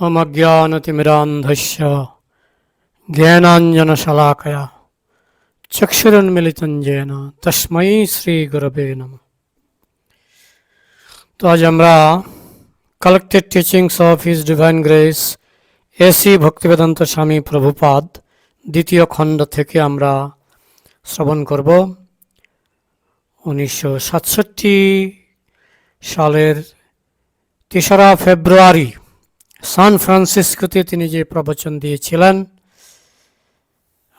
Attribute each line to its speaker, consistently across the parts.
Speaker 1: অমজ্ঞানতিমিরান্ধস্য ज्ञानाञ्जनशलाकया চক্ষুরন্মিলিতঞ্জেন তস্মৈ শ্রী গুরবে নম তো আজ আমরা collected teachings of his divine grace A C Bhaktivedanta Swami Prabhupada দ্বিতীয় খণ্ড থেকে আমরা শ্রবণ করব। উনিশশো সাতষট্টি সালের তেসরা ফেব্রুয়ারি সান ফ্রান্সিসকোতে তিনি যে প্রবচন দিয়েছিলেন,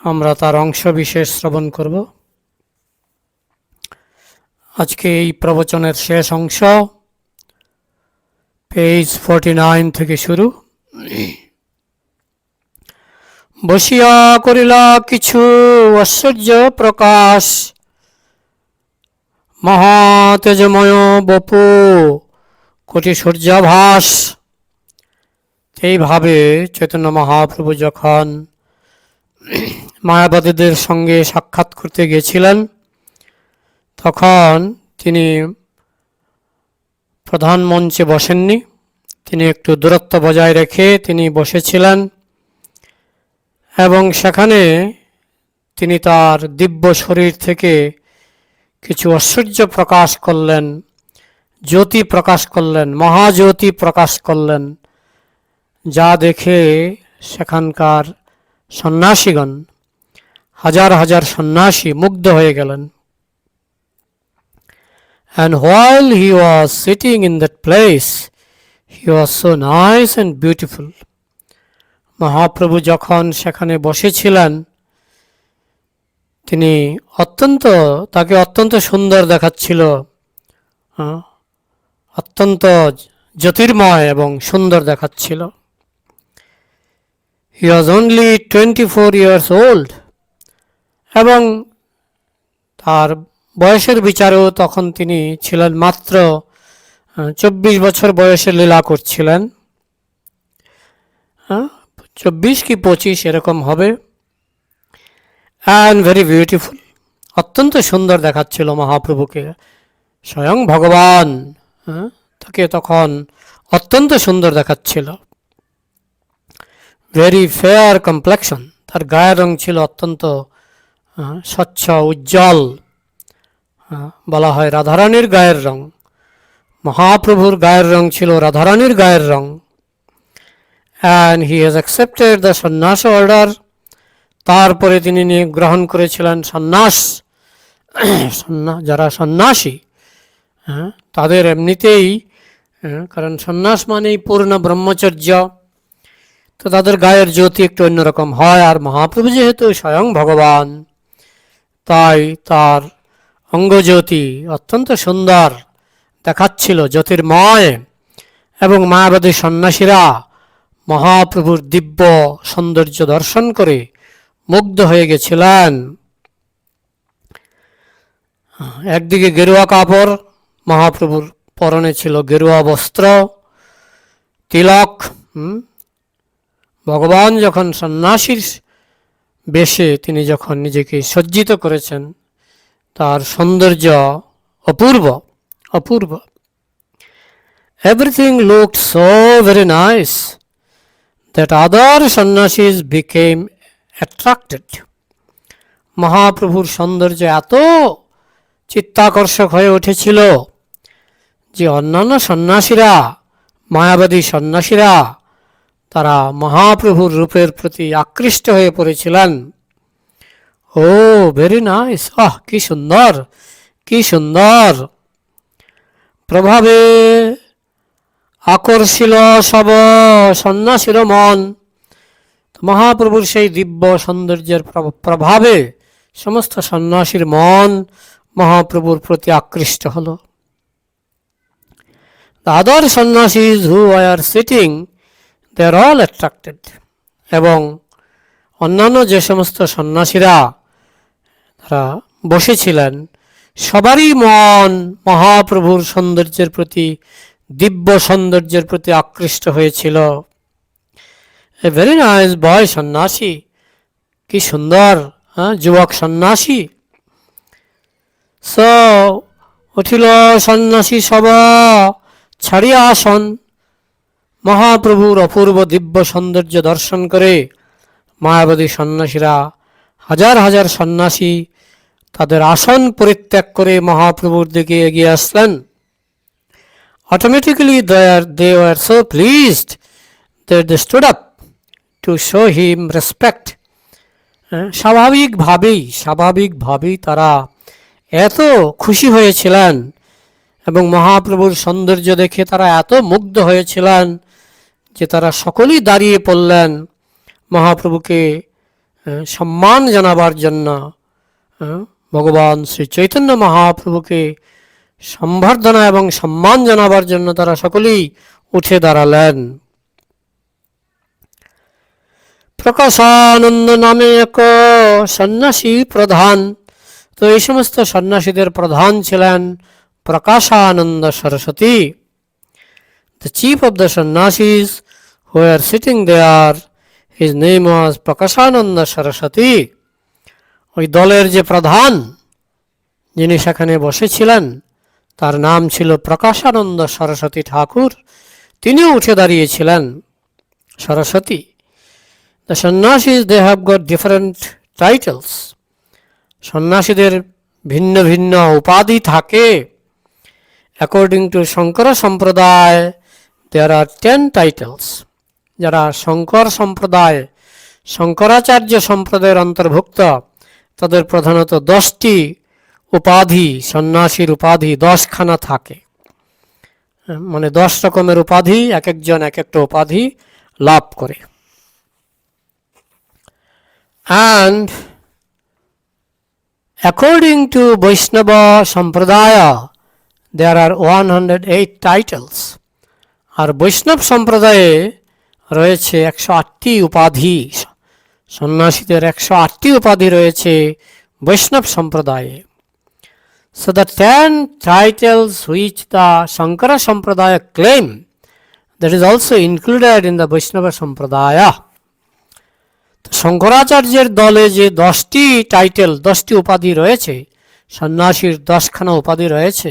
Speaker 1: আমরা তার অংশ বিশেষ শ্রবণ করব। আজকে এই প্রবচনের শেষ অংশ, পেজ ফোরটি নাইন থেকে শুরু। বসিয়া করিলা কিছু ঐশ্বর্য প্রকাশ মহাতেজময় বপু, কোটি সূর্যাভাস। এইভাবে চৈতন্য মহাপ্রভু যখন মায়াবাদীদের সঙ্গে সাক্ষাৎ করতে গেছিলেন তখন তিনি প্রধান মঞ্চে বসেননি। তিনি একটু দূরত্ব বজায় রেখে তিনি বসেছিলেন এবং সেখানে তিনি তার দিব্য শরীর থেকে কিছু ঐশ্বর্য প্রকাশ করলেন, জ্যোতি প্রকাশ করলেন, মহাজ্যোতি প্রকাশ করলেন। যা দেখে সেখানকার সন্ন্যাসীগণ হাজার হাজার সন্ন্যাসী মুগ্ধ হয়ে গেলেন। And while he was sitting in that place, he was so nice and beautiful. Mahaprabhu যখন সেখানে বসেছিলেন তিনি অত্যন্ত তাকে অত্যন্ত সুন্দর দেখাচ্ছিল। অত্যন্ত জ্যোতির্ময় এবং সুন্দর দেখাচ্ছিল। He was only twenty four years old এবং তার বয়সের বিচারেও তখন তিনি ছিলেন মাত্র চব্বিশ বছর বয়সে লীলা করছিলেন। চব্বিশ কি পঁচিশ এরকম হবে। অ্যান্ড ভেরি বিউটিফুল অত্যন্ত সুন্দর দেখাচ্ছিল মহাপ্রভুকে। স্বয়ং ভগবান তাকে তখন অত্যন্ত সুন্দর দেখাচ্ছিল। ভেরি ফেয়ার কমপ্লেকশন তার গায়ের রং ছিল অত্যন্ত স্বচ্ছ উজ্জ্বল বলা হয় রাধারানীর গায়ের রং। মহাপ্রভুর গায়ের রং ছিল রাধারানীর গায়ের রং। And he has accepted the sannyasa order তারপরে তিনি গ্রহণ করেছিলেন সন্ন্যাস। যারা সন্ন্যাসী হ্যাঁ, তাদের এমনিতেই কারণ সন্ন্যাস মানেই পূর্ণ ব্রহ্মচর্য। তো তাদের গায়ের জ্যোতি একটু অন্যরকম হয়, আর মহাপ্রভু যেহেতু স্বয়ং ভগবান, তাই তার অঙ্গজ্যোতি অত্যন্ত সুন্দর দেখাচ্ছিল জ্যোতির্ময়। এবং মায়াবাদী সন্ন্যাসীরা মহাপ্রভুর দিব্য সৌন্দর্য দর্শন করে মুগ্ধ হয়ে গেছিলেন। একদিকে গেরুয়া কাপড়, মহাপ্রভুর পরনে ছিল গেরুয়া বস্ত্র, তিলক ভগবান যখন সন্ন্যাসীর বেশে তিনি যখন নিজেকে সজ্জিত করেছেন, তার সৌন্দর্য অপূর্ব অপূর্ব। Everything look so very nice that other sannyasis became attracted মহাপ্রভুর সৌন্দর্য এত চিত্তাকর্ষক হয়ে উঠেছিল যে অন্যান্য সন্ন্যাসীরা, মায়াবাদী সন্ন্যাসীরা তারা মহাপ্রভুর রূপের প্রতি আকৃষ্ট হয়ে পড়েছিলেন। ও ভেরি নাইস আহ কি সুন্দর কি সুন্দর। প্রভাবে আকর্ষিল সব সন্ন্যাসীর মন। মহাপ্রভুর সেই দিব্য সৌন্দর্যের প্রভ- প্রভাবে সমস্ত সন্ন্যাসীর মন মহাপ্রভুর প্রতি আকৃষ্ট হল। The other sannyasis who are sitting, they are all attracted. এবং অন্যান্য যে সমস্ত সন্ন্যাসীরা তারা বসেছিলেন, সবারই মন মহাপ্রভুর সৌন্দর্যের প্রতি, দিব্য সৌন্দর্যের প্রতি আকৃষ্ট হয়েছিল। এ ভেরি নাইস বয় সন্ন্যাসী। কি সুন্দর হ্যাঁ যুবক সন্ন্যাসী। স উঠিল সন্ন্যাসী সব ছাড়িয়া আসন। মহাপ্রভুর অপূর্ব দিব্য সৌন্দর্য দর্শন করে মায়াবাদী সন্ন্যাসীরা হাজার হাজার সন্ন্যাসী তাদের আসন পরিত্যাগ করে মহাপ্রভুর দিকে এগিয়ে আসলেন। Automatically they so pleased that they stood up to show him respect. হ্যাঁ, স্বাভাবিকভাবেই স্বাভাবিকভাবেই তারা এত খুশি হয়েছিলেন এবং মহাপ্রভুর সৌন্দর্য দেখে তারা এত মুগ্ধ হয়েছিলেন। যে তারা সকলেই দাঁড়িয়ে পড়লেন মহাপ্রভুকে সম্মান জানাবার জন্য ভগবান শ্রী চৈতন্য মহাপ্রভুকে সম্বর্ধনা এবং সম্মান জানাবার জন্য তারা সকলেই উঠে দাঁড়ালেন। প্রকাশানন্দ নামে এক সন্ন্যাসী প্রধান, তো এই সমস্ত সন্ন্যাসীদের প্রধান ছিলেন Prakashananda Saraswati. The chief of the who were sitting there, his name was Prakashananda Saraswati. ওই দলের যে প্রধান যিনি সেখানে বসেছিলেন তার নাম ছিল প্রকাশানন্দ সরস্বতী ঠাকুর তিনিও উঠে দাঁড়িয়েছিলেন Saraswati the sannyasis they have got different titles সন্ন্যাসীদের ভিন্ন ভিন্ন উপাধি থাকে। অ্যাকর্ডিং টু শঙ্কর সম্প্রদায় দেয়ার আর টেন টাইটেলস যারা শঙ্কর সম্প্রদায়, শঙ্করাচার্য সম্প্রদায়ের অন্তর্ভুক্ত, তাদের প্রধানত দশটি উপাধি, সন্ন্যাসীর উপাধি দশখানা থাকে। মানে দশ রকমের উপাধি এক একজন এক একটা উপাধি লাভ করে। And according to Vaishnava sampradaya there are one hundred eight titles আর বৈষ্ণব সম্প্রদায়ে রয়েছে একশো আটটি উপাধি। সন্ন্যাসীদের একশো আটটি উপাধি রয়েছে বৈষ্ণব সম্প্রদায়ে। So the ten titles which the Shankara sampradaya claim that is also included in the Vaishnava sampradaya. শঙ্করাচার্যের দলে যে দশটি টাইটেল দশটি উপাধি রয়েছে, সন্ন্যাসীর দশখানা উপাধি রয়েছে,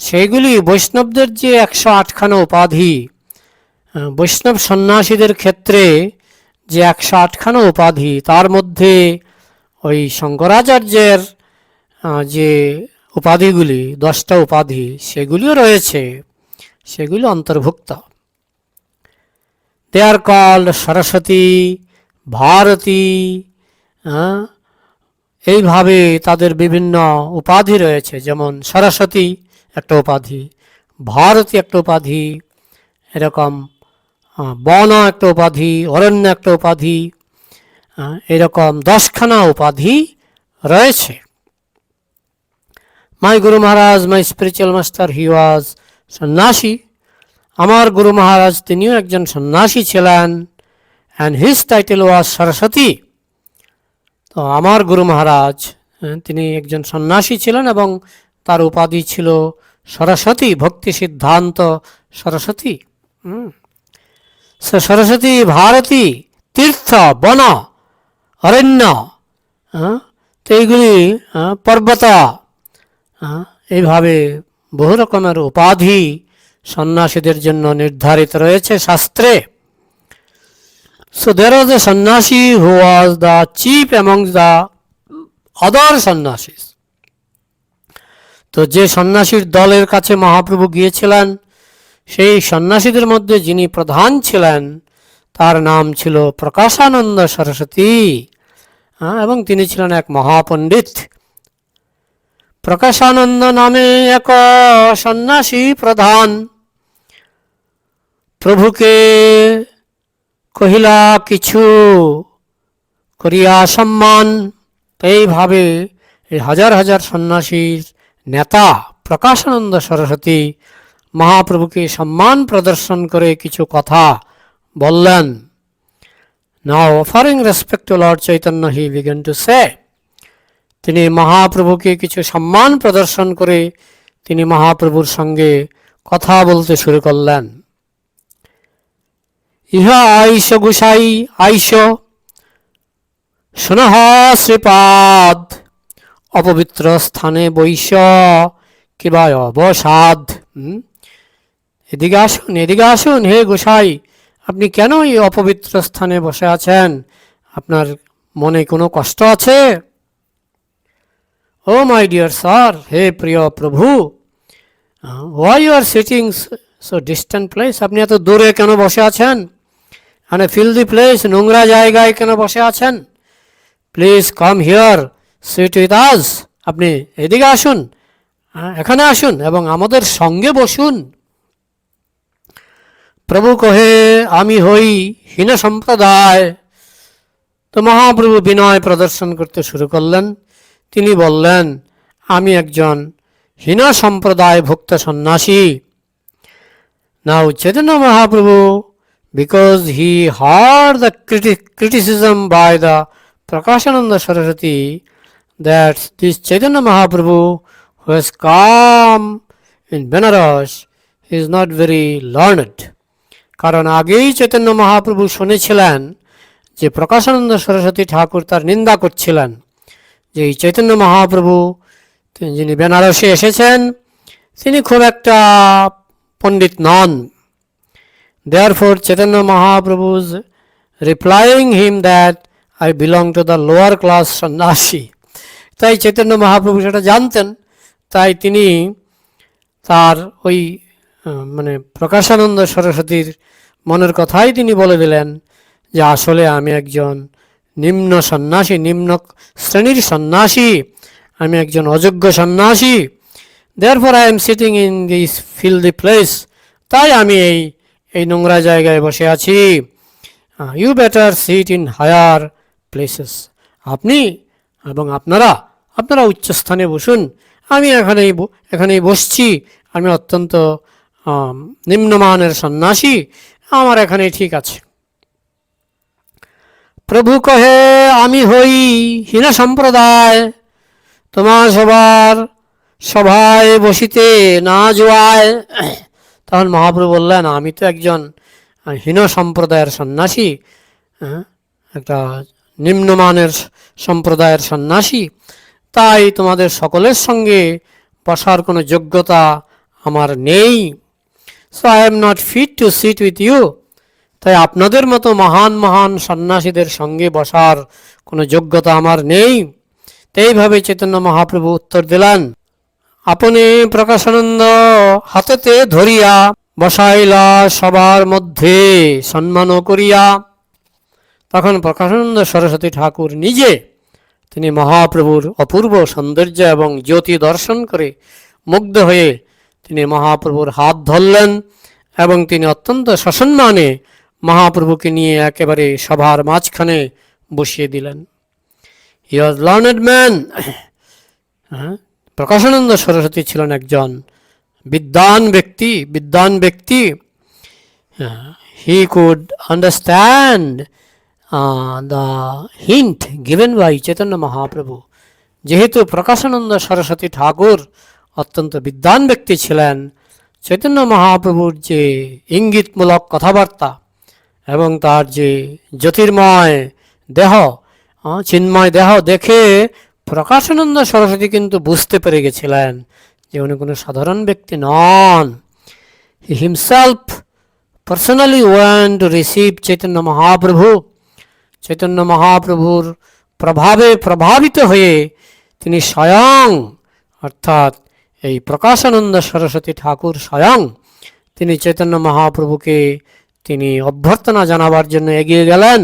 Speaker 1: সেইগুলি বৈষ্ণবদের যে একশো আটখানা উপাধি বৈষ্ণব সন্ন্যাসীদের ক্ষেত্রে যে একশো আটখানা উপাধি, তার মধ্যে ওই শঙ্করাচার্যের যে উপাধিগুলি, দশটা উপাধি, সেগুলিও রয়েছে। সেগুলি অন্তর্ভুক্ত। They are called Saraswati, Bharati এইভাবে তাদের বিভিন্ন উপাধি রয়েছে। যেমন সরস্বতী একটা উপাধি, ভারতী একটা উপাধি, এরকম বন একটা উপাধি, অরণ্য একটা উপাধি এরকম দশখানা উপাধি রয়েছে। মাই গুরু মহারাজ, মাই স্পিরিচুয়াল মাস্টার হি ওয়াজ সন্ন্যাসী। আমার গুরু মহারাজ, তিনিও একজন সন্ন্যাসী ছিলেন and his title was Saraswati তো আমার গুরু মহারাজ তিনি একজন সন্ন্যাসী ছিলেন এবং তার উপাধি ছিল সরস্বতী, ভক্তি সিদ্ধান্ত সরস্বতী। হুম। সে সরস্বতী ভারতী তীর্থ বন অরণ্য তো এইগুলি পর্বত এইভাবে বহু রকমের উপাধি সন্ন্যাসীদের জন্য নির্ধারিত রয়েছে শাস্ত্রে So there was a sannyasi who was the chief among the other sannyasis. তো যে সন্ন্যাসীর দলের কাছে মহাপ্রভু গিয়েছিলেন সেই সন্ন্যাসীদের মধ্যে যিনি প্রধান ছিলেন, তার নাম ছিল প্রকাশানন্দ সরস্বতী। এবং তিনি ছিলেন এক মহাপণ্ডিত। প্রকাশানন্দ নামে এক সন্ন্যাসী প্রধান। প্রভুকে কহিলা, কিছু করিয়া সম্মান। এইভাবে এই হাজার হাজার সন্ন্যাসীর নেতা প্রকাশানন্দ সরস্বতী মহাপ্রভুকে সম্মান প্রদর্শন করে কিছু কথা বললেন। Now offering respect to lord Chaitanya he began to say তিনি মহাপ্রভুকে কিছু সম্মান প্রদর্শন করে তিনি মহাপ্রভুর সঙ্গে কথা বলতে শুরু করলেন। ইহা আইস গুসাই আইস শোনহ শ্রীপাদ, অপবিত্র স্থানে বৈশ কিবা অবসাদ? এদিকে আসুন এদিকে আসুন, হে গোসাই। আপনি কেন এই অপবিত্র স্থানে বসে আছেন? আপনার মনে কোনো কষ্ট আছে? ও মাই ডিয়ার স্যার, হে প্রিয় প্রভু why you are sitting so distant place? আপনি এত দূরে কেন বসে আছেন? মানে ফিল্দি প্লেস, নোংরা জায়গায় কেন বসে আছেন? Please come here, sit with us. আপনি এদিকে আসুন এখানে আসুন এবং আমাদের সঙ্গে বসুন। প্রভু কহে আমি হই হীন সম্প্রদায় তো মহাপ্রভু বিনয় প্রদর্শন করতে শুরু করলেন তিনি বললেন আমি একজন হীন সম্প্রদায় ভুক্ত সন্ন্যাসী now Chaitanya Mahaprabhu because he hear the criticism by the Prakashananda Saraswati that this Chaitanya Mahaprabhu who has come in Benares is not very learned. কারণ আগেই চৈতন্য মহাপ্রভু শুনেছিলেন যে প্রকাশানন্দ সরস্বতী ঠাকুর তার নিন্দা করছিলেন যে এই চৈতন্য মহাপ্রভু যিনি বেনারসে এসেছেন তিনি খুব একটা পণ্ডিত নন। Therefore, Chaitanya Mahaprabhu's replying him that I belong to the lower class sannyasi তাই চৈতন্য মহাপ্রভু সেটা জানতেন তাই তিনি তার ওই মানে প্রকাশানন্দ সরস্বতীর মনের কথাই তিনি বলে দিলেন যে, আসলে আমি একজন নিম্ন সন্ন্যাসী, নিম্ন শ্রেণির সন্ন্যাসী, আমি একজন অযোগ্য সন্ন্যাসী। Therefore I am sitting in this filthy place তাই আমি এই এই নোংরা জায়গায় বসে আছি। You better sit in higher places আপনি এবং আপনারা আপনারা উচ্চস্থানে বসুন। আমি এখানেই এখানেই বসছি। আমি অত্যন্ত নিম্নমানের সন্ন্যাসী আমার এখানেই ঠিক আছে। প্রভু কহে আমি হই হীন সম্প্রদায় তোমার সবার সভায় বসিতে না জোয়ায়। তখন মহাপ্রভু বললেন আমি তো একজন হীন সম্প্রদায়ের সন্ন্যাসী হ্যাঁ, একটা নিম্নমানের সম্প্রদায়ের সন্ন্যাসী তাই তোমাদের সকলের সঙ্গে বসার কোনো যোগ্যতা আমার নেই। So I am not fit to sit with you তাই আপনাদের মতো মহান মহান সন্ন্যাসীদের সঙ্গে বসার কোনো যোগ্যতা আমার নেই। এইভাবে চৈতন্য মহাপ্রভু উত্তর দিলেন, আপনি প্রকাশানন্দ হাতেতে ধরিয়া বসাইলা সবার মধ্যে সম্মান করিয়া। তখন প্রকাশানন্দ সরস্বতী ঠাকুর নিজে তিনি মহাপ্রভুর অপূর্ব সৌন্দর্য এবং জ্যোতি দর্শন করে মুগ্ধ হয়ে তিনি মহাপ্রভুর হাত ধরলেন এবং তিনি অত্যন্ত সসম্মানে মহাপ্রভুকে নিয়ে একেবারে সভার মাঝখানে বসিয়ে দিলেন। He was learned man Prakashananda Saraswati ছিলেন একজন বিদ্বান ব্যক্তি বিদ্বান ব্যক্তি। He could understand the hint given by Chaitanya Mahaprabhu. যেহেতু প্রকাশানন্দ সরস্বতী ঠাকুর অত্যন্ত বিদ্বান ব্যক্তি ছিলেন। চৈতন্য মহাপ্রভুর যে ইঙ্গিতমূলক কথাবার্তা এবং তার যে জ্যোতির্ময় দেহ চিন্ময় দেহ দেখে প্রকাশানন্দ সরস্বতী কিন্তু বুঝতে পেরে গেছিলেন যে উনি কোনো সাধারণ ব্যক্তি নন। He himself personally want to receive Chaitanya Mahaprabhu. Chaitanya মহাপ্রভুর প্রভাবে প্রভাবিত হয়ে তিনি স্বয়ং, অর্থাৎ এই প্রকাশানন্দ সরস্বতী ঠাকুর স্বয়ং তিনি চৈতন্য মহাপ্রভুকে তিনি অভ্যর্থনা জানাবার জন্য এগিয়ে গেলেন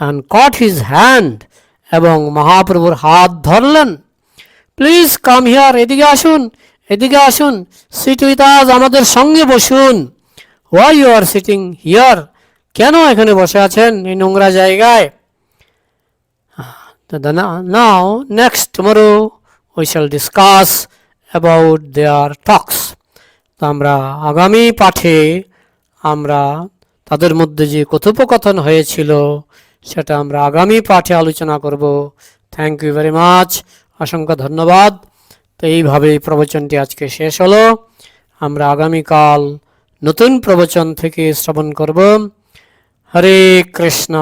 Speaker 1: অ্যান্ড কট হিজ হ্যান্ড এবং মহাপ্রভুর হাত ধরলেন। প্লিজ কাম হিয়ার এদিকে আসুন এদিকে আসুন সিট উইথ আজ আমাদের সঙ্গে বসুন। Why you are sitting here কেন এখানে বসে আছেন এই নোংরা জায়গায়? Now next tomorrow we shall discuss about their talks তো আমরা আগামী পাঠে আমরা তাদের মধ্যে যে কথোপকথন হয়েছিল, সেটা আমরা আগামী পাঠে আলোচনা করব। থ্যাংক ইউ ভেরি মাচ অসংখ্য ধন্যবাদ। তো এইভাবে এই প্রবচনটি আজকে শেষ হলো। আমরা আগামীকাল নতুন প্রবচন থেকে শ্রবণ করব। হরে কৃষ্ণ।